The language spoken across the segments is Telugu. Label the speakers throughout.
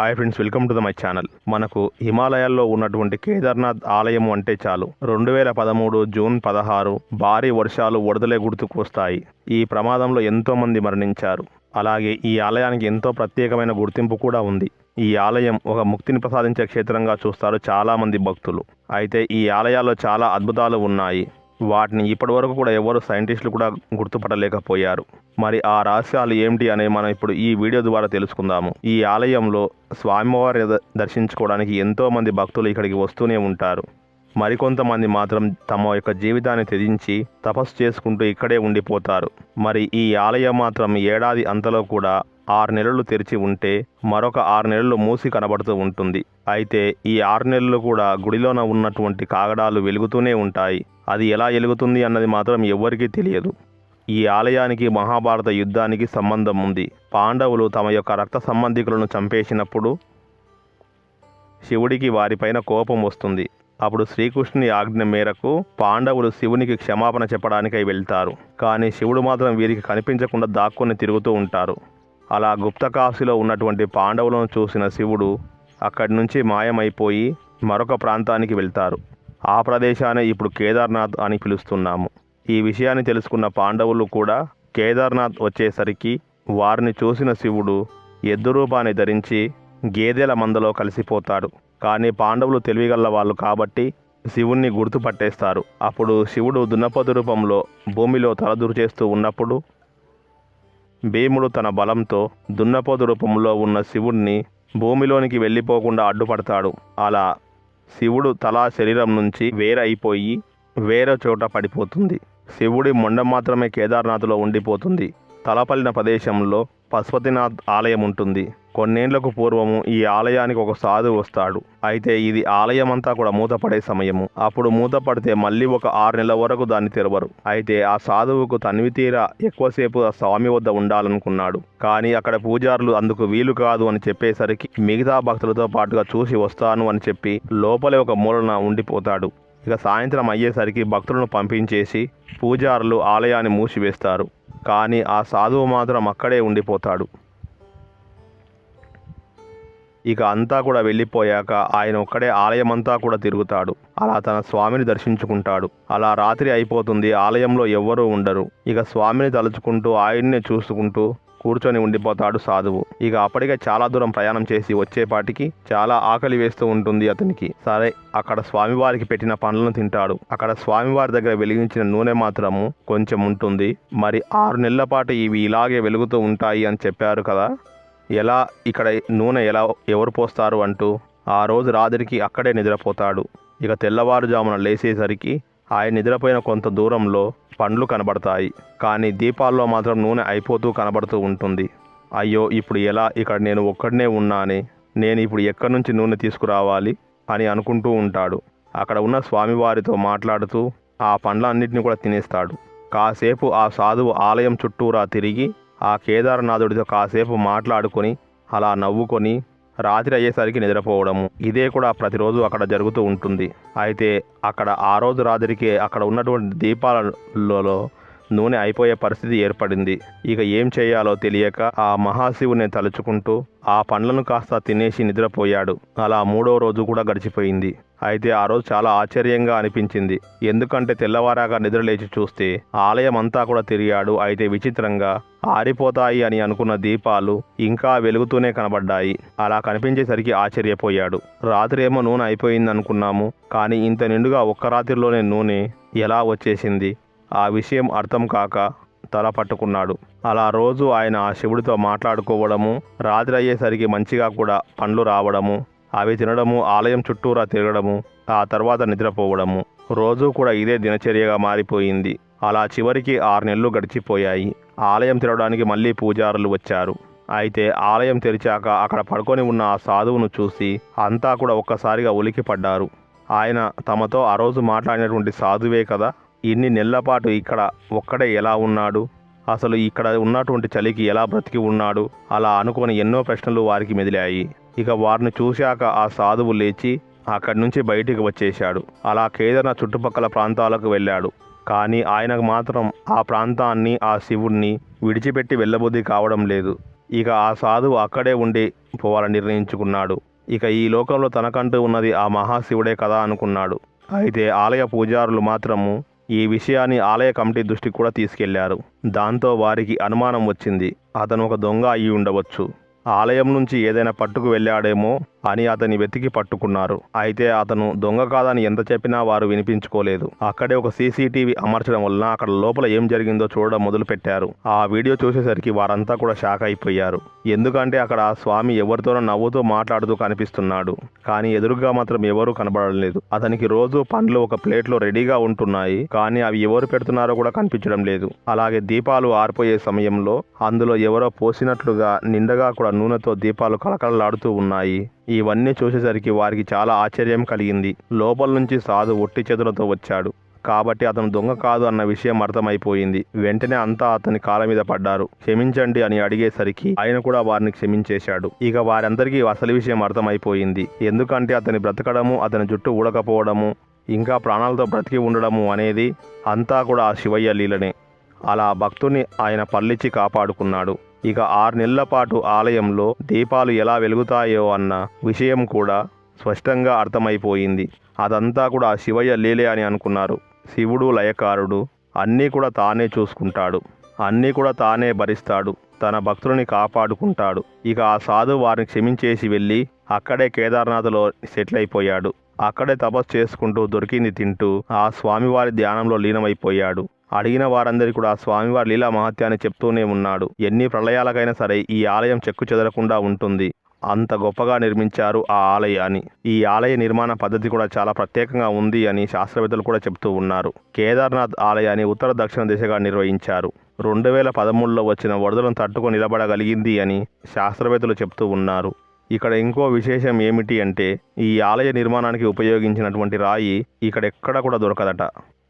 Speaker 1: Hi friends welcome to the my channel. మనకు హిమాలయాల్లో ఉన్నటువంటి కేదార్నాథ్ ఆలయం అంటే చాలు. రెండు వేల పదమూడు జూన్ పదహారు భారీ వర్షాలు వరదలే గుర్తుకొస్తాయి ఈ ప్రమాదంలో ఎంతోమంది మరణించారు. అలాగే ఈ ఆలయానికి ఎంతో ప్రత్యేకమైన గుర్తింపు కూడా ఉంది. ఈ ఆలయం ఒక ముక్తిని ప్రసాదించే క్షేత్రంగా చూస్తారు చాలామంది భక్తులు. అయితే ఈ ఆలయాల్లో చాలా అద్భుతాలు ఉన్నాయి. వాటిని ఇప్పటివరకు కూడా ఎవరు సైంటిస్టులు కూడా గుర్తుపట్టలేకపోయారు. మరి ఆ రహస్యాలు ఏమిటి అనే మనం ఇప్పుడు ఈ వీడియో ద్వారా తెలుసుకుందాము. ఈ ఆలయంలో స్వామివారి ద- దర్శించుకోవడానికి ఎంతోమంది భక్తులు ఇక్కడికి వస్తూనే ఉంటారు. మరికొంతమంది మాత్రం తమ యొక్క జీవితాన్ని త్యజించి తపస్సు చేసుకుంటూ ఇక్కడే ఉండిపోతారు. మరి ఈ ఆలయం మాత్రం ఏడాది అంతలో కూడా ఆరు నెలలు తెరిచి ఉంటే మరొక ఆరు నెలలు మూసి కనబడుతూ ఉంటుంది. అయితే ఈ ఆరు నెలలు కూడా గుడిలోన ఉన్నటువంటి కాగడాలు వెలుగుతూనే ఉంటాయి. అది ఎలా వెలుగుతుంది అన్నది మాత్రం ఎవ్వరికీ తెలియదు. ఈ ఆలయానికి మహాభారత యుద్ధానికి సంబంధం ఉంది. పాండవులు తమ యొక్క రక్త సంబంధికులను చంపేసినప్పుడు శివుడికి వారిపైన కోపం వస్తుంది. అప్పుడు శ్రీకృష్ణుని ఆజ్ఞ మేరకు పాండవులు శివునికి క్షమాపణ చెప్పడానికై వెళ్తారు. కానీ శివుడు మాత్రం వీరికి కనిపించకుండా దాక్కుని తిరుగుతూ ఉంటారు. అలా గుప్తకాశిలో ఉన్నటువంటి పాండవులను చూసిన శివుడు అక్కడి నుంచి మాయమైపోయి మరొక ప్రాంతానికి వెళ్తారు. ఆ ప్రదేశాన్ని ఇప్పుడు కేదార్నాథ్ అని పిలుస్తున్నాము. ఈ విషయాన్ని తెలుసుకున్న పాండవులు కూడా కేదార్నాథ్ వచ్చేసరికి వారిని చూసిన శివుడు ఎద్దు రూపాన్ని ధరించి గేదెల మందలో కలిసిపోతాడు. కానీ పాండవులు తెలివిగల వాళ్ళు కాబట్టి శివుణ్ణి గుర్తుపట్టేస్తారు. అప్పుడు శివుడు దున్నపదు రూపంలో భూమిలో తలదూరు చేస్తూ ఉన్నప్పుడు భీముడు తన బలంతో దున్నపోతు రూపంలో ఉన్న శివుణ్ణి భూమిలోనికి వెళ్ళిపోకుండా అడ్డుపడతాడు. అలా శివుడు తలా శరీరం నుంచి వేరైపోయి వేరే చోట పడిపోతుంది. శివుడి మొండం మాత్రమే కేదార్నాథ్లో ఉండిపోతుంది. తలపలిన ప్రదేశంలో పశుపతినాథ్ ఆలయం ఉంటుంది. కొన్నేళ్ళకు పూర్వము ఈ ఆలయానికి ఒక సాధువు వస్తాడు. అయితే ఇది ఆలయం అంతా కూడా మూతపడే సమయము. అప్పుడు మూతపడితే మళ్ళీ ఒక ఆరు నెలల వరకు దాన్ని తెరవరు. అయితే ఆ సాధువుకు తనివి తీరా ఎక్కువసేపు ఆ స్వామి వద్ద ఉండాలనుకున్నాడు. కానీ అక్కడ పూజారులు అందుకు వీలు కాదు అని చెప్పేసరికి మిగతా భక్తులతో పాటుగా చూసి వస్తాను అని చెప్పి లోపలే ఒక మూలన ఉండిపోతాడు. ఇక సాయంత్రం అయ్యేసరికి భక్తులను పంపించేసి పూజారులు ఆలయాన్ని మూసివేస్తారు. కానీ ఆ సాధువు మాత్రం అక్కడే ఉండిపోతాడు. ఇక అంతా కూడా వెళ్ళిపోయాక ఆయన ఒక్కడే ఆలయం అంతా కూడా తిరుగుతాడు. అలా తన స్వామిని దర్శించుకుంటాడు. అలా రాత్రి అయిపోతుంది ఆలయంలో ఎవ్వరూ ఉండరు. ఇక స్వామిని తలుచుకుంటూ ఆయన్నే చూసుకుంటూ కూర్చొని ఉండిపోతాడు సాధువు. ఇక అప్పటికే చాలా దూరం ప్రయాణం చేసి వచ్చేపాటికి చాలా ఆకలి వేస్తూ ఉంటుంది అతనికి. సరే అక్కడ స్వామివారికి పెట్టిన పండ్లను తింటాడు. అక్కడ స్వామివారి దగ్గర వెలిగించిన నూనె మాత్రము కొంచెం ఉంటుంది. మరి ఆరు నెలల పాటు ఇవి ఇలాగే వెలుగుతూ ఉంటాయి అని చెప్పారు కదా? ఎలా ఇక్కడ నూనె ఎలా ఎవరు పోస్తారు అంటూ ఆ రోజు రాత్రికి అక్కడే నిద్రపోతాడు. ఇక తెల్లవారుజామున లేచేసరికి ఆయన నిద్రపోయిన కొంత దూరంలో పండ్లు కనబడతాయి. కానీ దీపాల్లో మాత్రం నూనె అయిపోతూ కనబడుతూ ఉంటుంది. అయ్యో ఇప్పుడు ఎలా ఇక్కడ నేను ఒక్కడనే ఉన్నానే? నేను ఇప్పుడు ఎక్కడి నుంచి నూనె తీసుకురావాలి? అని అనుకుంటూ ఉంటాడు. అక్కడ ఉన్న స్వామివారితో మాట్లాడుతూ ఆ పండ్లన్నింటినీ కూడా తినేస్తాడు. కాసేపు ఆ సాధువు ఆలయం చుట్టూరా తిరిగి ఆ కేదారనాథుడితో కాసేపు మాట్లాడుకొని అలా నవ్వుకొని రాత్రి అయ్యేసరికి నిద్రపోవడము. ఇదే కూడా ప్రతిరోజు అక్కడ జరుగుతూ ఉంటుంది. అయితే అక్కడ ఆ రోజు రాత్రికి అక్కడ ఉన్నటువంటి దీపాలలో నూనె అయిపోయే పరిస్థితి ఏర్పడింది. ఇక ఏం చేయాలో తెలియక ఆ మహాశివుని తలుచుకుంటూ ఆ పండ్లను కాస్త తినేసి నిద్రపోయాడు. అలా మూడో రోజు కూడా గడిచిపోయింది. అయితే ఆ రోజు చాలా ఆశ్చర్యంగా అనిపించింది. ఎందుకంటే తెల్లవారాగా నిద్రలేచి చూస్తే ఆలయం అంతా కూడా తిరిగాడు. అయితే విచిత్రంగా ఆరిపోతాయి అని అనుకున్న దీపాలు ఇంకా వెలుగుతూనే కనబడ్డాయి. అలా కనిపించేసరికి ఆశ్చర్యపోయాడు. రాత్రేమో నూనె అయిపోయింది అనుకున్నాము కానీ ఇంత నిండుగా ఒక్క రాత్రిలోనే నూనె ఎలా వచ్చేసింది? ఆ విషయం అర్థం కాక తల పట్టుకున్నాడు. అలా రోజు ఆయన ఆ శివుడితో మాట్లాడుకోవడము రాత్రి అయ్యేసరికి మంచిగా కూడా పండ్లు రావడము అవి తినడము ఆలయం చుట్టూరా తిరగడము ఆ తర్వాత నిద్రపోవడము. రోజు కూడా ఇదే దినచర్యగా మారిపోయింది. అలా చివరికి ఆరు నెలలు గడిచిపోయాయి. ఆలయం తెరవడానికి మళ్ళీ పూజారులు వచ్చారు. అయితే ఆలయం తెరిచాక అక్కడ పడుకొని ఉన్న ఆ సాధువును చూసి అంతా కూడా ఒక్కసారిగా ఉలికి పడ్డారు ఆయన తమతో ఆ రోజు మాట్లాడినటువంటి సాధువే కదా? ఇన్ని నెలల పాటు ఇక్కడ ఒక్కడే ఎలా ఉన్నాడు? అసలు ఇక్కడ ఉన్నటువంటి చలికి ఎలా బ్రతికి ఉన్నాడు? అలా అనుకుని ఎన్నో ప్రశ్నలు వారికి మెదిలాయి. ఇక వారిని చూశాక ఆ సాధువు లేచి అక్కడి నుంచి బయటికి వచ్చేశాడు. అలా కేదర్న చుట్టుపక్కల ప్రాంతాలకు వెళ్ళాడు. కానీ ఆయనకు మాత్రం ఆ ప్రాంతాన్ని ఆ శివుణ్ణి విడిచిపెట్టి వెళ్ళబుద్ధి కావడం లేదు. ఇక ఆ సాధువు అక్కడే ఉండి పోవాలని నిర్ణయించుకున్నాడు. ఇక ఈ లోకంలో తనకంటూ ఉన్నది ఆ మహాశివుడే కదా అనుకున్నాడు. అయితే ఆలయ పూజారులు మాత్రము ఈ విషయాన్ని ఆలయ కమిటీ దృష్టికి కూడా తీసుకెళ్ళారు. దాంతో వారికి అనుమానం వచ్చింది. అతను ఒక దొంగ అయి ఉండవచ్చు. ఆలయం నుంచి ఏదైనా పట్టుకు వెళ్ళాడేమో అని అతని వెతికి పట్టుకున్నారు. అయితే అతను దొంగ కాదని ఎంత చెప్పినా వారు వినిపించుకోలేదు. అక్కడే ఒక సీసీటీవీ అమర్చడం వలన అక్కడ లోపల ఏం జరిగిందో చూడడం మొదలు పెట్టారు ఆ వీడియో చూసేసరికి వారంతా కూడా షాక్ అయిపోయారు. ఎందుకంటే అక్కడ స్వామి ఎవరితోనో నవ్వుతూ మాట్లాడుతూ కనిపిస్తున్నాడు. కానీ ఎదురుగా మాత్రం ఎవరూ కనబడలేదు. అతనికి రోజు పండ్లు ఒక ప్లేట్లో రెడీగా ఉంటున్నాయి. కానీ అవి ఎవరు పెడుతున్నారో కూడా కనిపించడం లేదు. అలాగే దీపాలు ఆరిపోయే సమయంలో అందులో ఎవరో పోసినట్లుగా నిండగా కూడా నూనెతో దీపాలు కలకలలాడుతూ ఉన్నాయి. ఇవన్నీ చూసేసరికి వారికి చాలా ఆశ్చర్యం కలిగింది. లోపల నుంచి సాధు ఒట్టి చేతులతో వచ్చాడు. కాబట్టి అతను దొంగ కాదు అన్న విషయం అర్థమైపోయింది. వెంటనే అంతా అతని కాళ్ళ మీద పడ్డారు. క్షమించండి అని అడిగేసరికి ఆయన కూడా వారిని క్షమించేశాడు. ఇక వారందరికీ అసలు విషయం అర్థమైపోయింది. ఎందుకంటే అతని బ్రతకడము అతని జుట్టు ఊడకపోవడము ఇంకా ప్రాణాలతో బ్రతికి ఉండడము అనేది అంతా కూడా ఆ శివయ్య లీలనే. అలా భక్తుని ఆయన పల్లిచ్చి కాపాడుకున్నాడు. ఇక ఆరు నెలల పాటు ఆలయంలో దీపాలు ఎలా వెలుగుతాయో అన్న విషయం కూడా స్పష్టంగా అర్థమైపోయింది. అదంతా కూడా ఆ శివయ్య లీలే అని అనుకున్నారు. శివుడు లయకారుడు అన్నీ కూడా తానే చూసుకుంటాడు. అన్నీ కూడా తానే భరిస్తాడు. తన భక్తులని కాపాడుకుంటాడు. ఇక ఆ సాధు వారిని క్షమించేసి వెళ్ళి అక్కడే కేదార్నాథ్లో సెటిల్ అయిపోయాడు అక్కడే తపస్సు చేసుకుంటూ దొరికింది తింటూ ఆ స్వామివారి ధ్యానంలో లీనమైపోయాడు. అడిగిన వారందరికీ కూడా స్వామివారి లీలా మహత్యాన్ని చెప్తూనే ఉన్నాడు. ఎన్ని ప్రళయాలకైనా సరే ఈ ఆలయం చెక్కు చెదరకుండా ఉంటుంది. అంత గొప్పగా నిర్మించారు ఆ ఆలయాన్ని. ఈ ఆలయ నిర్మాణ పద్ధతి కూడా చాలా ప్రత్యేకంగా ఉంది అని శాస్త్రవేత్తలు కూడా చెప్తూ ఉన్నారు. కేదార్నాథ్ ఆలయాన్ని ఉత్తర దక్షిణ దిశగా నిర్వహించారు. రెండు వేల పదమూడులో వచ్చిన వరదలను తట్టుకొని నిలబడగలిగింది అని శాస్త్రవేత్తలు చెప్తూ ఉన్నారు. ఇక్కడ ఇంకో విశేషం ఏమిటి అంటే ఈ ఆలయ నిర్మాణానికి ఉపయోగించినటువంటి రాయి ఇక్కడెక్కడ కూడా దొరకదట.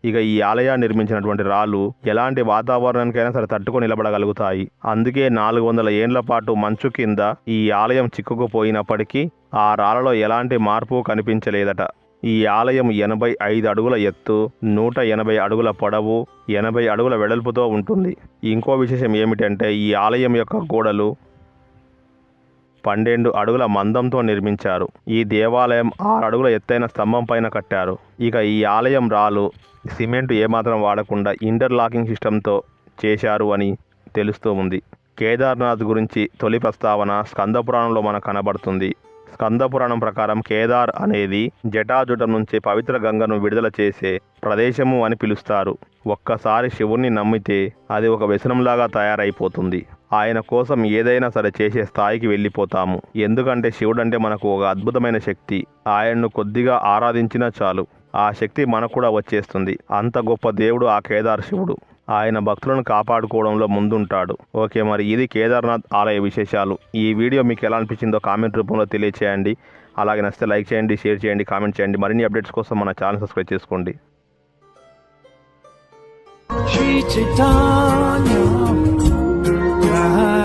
Speaker 1: ఇక ఈ ఆలయాన్ని నిర్మించినటువంటి రాళ్ళు ఎలాంటి వాతావరణానికైనా సరే తట్టుకొని నిలబడగలుగుతాయి. అందుకే నాలుగు వందల ఏండ్ల పాటు మంచు కింద ఈ ఆలయం చిక్కుకుపోయినప్పటికీ ఆ రాళ్ళలో ఎలాంటి మార్పు కనిపించలేదట. ఈ ఆలయం ఎనభై ఐదు అడుగుల ఎత్తు నూట ఎనభై అడుగుల పొడవు ఎనభై అడుగుల వెడల్పుతో ఉంటుంది. ఇంకో విశేషం ఏమిటంటే ఈ ఆలయం యొక్క గోడలు పన్నెండు అడుగుల మందంతో నిర్మించారు. ఈ దేవాలయం ఆరు అడుగుల ఎత్తైన స్తంభం పైన కట్టారు. ఇక ఈ ఆలయం రాళ్ళు సిమెంట్ ఏమాత్రం వాడకుండా ఇంటర్లాకింగ్ సిస్టంతో చేశారు అని తెలుస్తూ ఉంది. కేదార్నాథ్ గురించి తొలి ప్రస్తావన స్కందపురాణంలో మనకు కనబడుతుంది. స్కందపురాణం ప్రకారం కేదార్ అనేది జటాజుటం నుంచి పవిత్ర గంగను విడుదల చేసే ప్రదేశము అని పిలుస్తారు. ఒక్కసారి శివుణ్ణి నమ్మితే అది ఒక వ్యసనంలాగా తయారైపోతుంది. ఆయన కోసం ఏదైనా సరే చేసే స్థాయికి వెళ్ళిపోతాము. ఎందుకంటే శివుడు అంటే మనకు ఒక అద్భుతమైన శక్తి. ఆయన్ను కొద్దిగా ఆరాధించినా చాలు. ఆ శక్తి మనకు కూడా వచ్చేస్తుంది. అంత గొప్ప దేవుడు ఆ కేదార్ శివుడు. ఆయన భక్తులను కాపాడుకోవడంలో ముందుంటాడు. ఓకే మరి ఇది కేదార్నాథ్ ఆలయ విశేషాలు. ఈ వీడియో మీకు ఎలా అనిపించిందో కామెంట్ రూపంలో తెలియచేయండి. అలాగే నచ్చితే లైక్ చేయండి షేర్ చేయండి కామెంట్ చేయండి. మరిన్ని అప్డేట్స్ కోసం మన ఛానల్ సబ్స్క్రైబ్ చేసుకోండి.
Speaker 2: high.